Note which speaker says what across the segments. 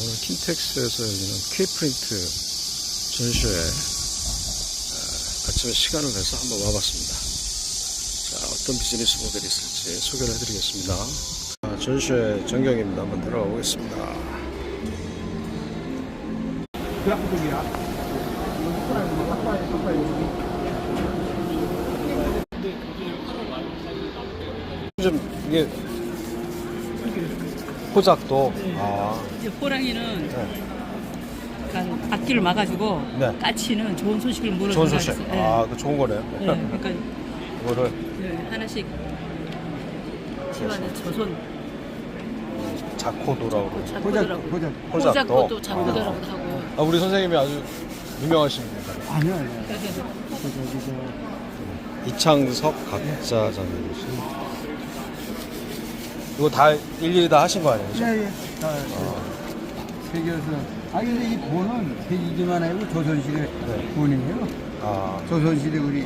Speaker 1: 오늘 킨텍스에서 열리는 K프린트 전시회 아, 아침에 시간을 내서 한번 와봤습니다. 자, 어떤 비즈니스 모델이 있을지 소개를 해드리겠습니다. 아, 전시회 전경입니다. 한번 들어가 보겠습니다. 좀 이게 포작도 아,
Speaker 2: 이제 호랑이는
Speaker 1: 네.
Speaker 2: 약간 앞길을 막아주고
Speaker 1: 네.
Speaker 2: 까치는 좋은 소식을 물어주는
Speaker 1: 좋은 소식.
Speaker 2: 네.
Speaker 1: 아, 그 좋은 거네요.
Speaker 2: 네. 그러니까
Speaker 1: 이거를
Speaker 2: 네, 하나씩 집안에 조선
Speaker 1: 자코도라고 그러죠.
Speaker 3: 보자.
Speaker 1: 호작도.
Speaker 2: 호작고도 작고더라고 하고
Speaker 1: 아, 우리 선생님이 아주 유명하신 분이다.
Speaker 3: 아니야, 아니야. 저, 저기, 저,
Speaker 1: 이창섭 각자장이시 이거 다 일일이 다 하신 거 아니에요? 그죠?
Speaker 3: 예, 예. 다, 세계에서. 아, 근데 이 본은 세기지만 아니고 조선시대
Speaker 1: 네.
Speaker 3: 본이에요.
Speaker 1: 아,
Speaker 3: 조선시대 우리,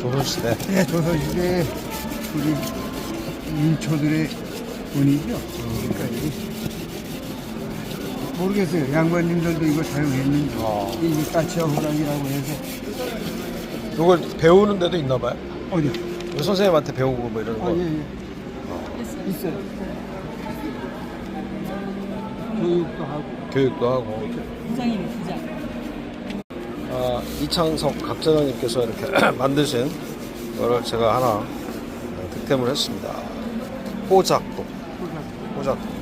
Speaker 1: 조선시대.
Speaker 3: 예, 조선시대 우리 민초들의 본이죠. 그러니까 이게 모르겠어요. 양반님들도 이거 사용했는지.
Speaker 1: 아.
Speaker 3: 이게 까치와 호랑이라고 해서.
Speaker 1: 이걸 배우는 데도 있나 봐요?
Speaker 3: 어디?
Speaker 1: 우리 선생님한테 배우고 뭐 이런 거.
Speaker 3: 아, 예, 예. 있어요. 교육도 하고.
Speaker 1: 교육도 하고.
Speaker 2: 부장이네 부장
Speaker 1: 아, 이창섭 각자장님께서 이렇게 만드신 거를 제가 하나 어, 득템을 했습니다. 호작도. 호작도.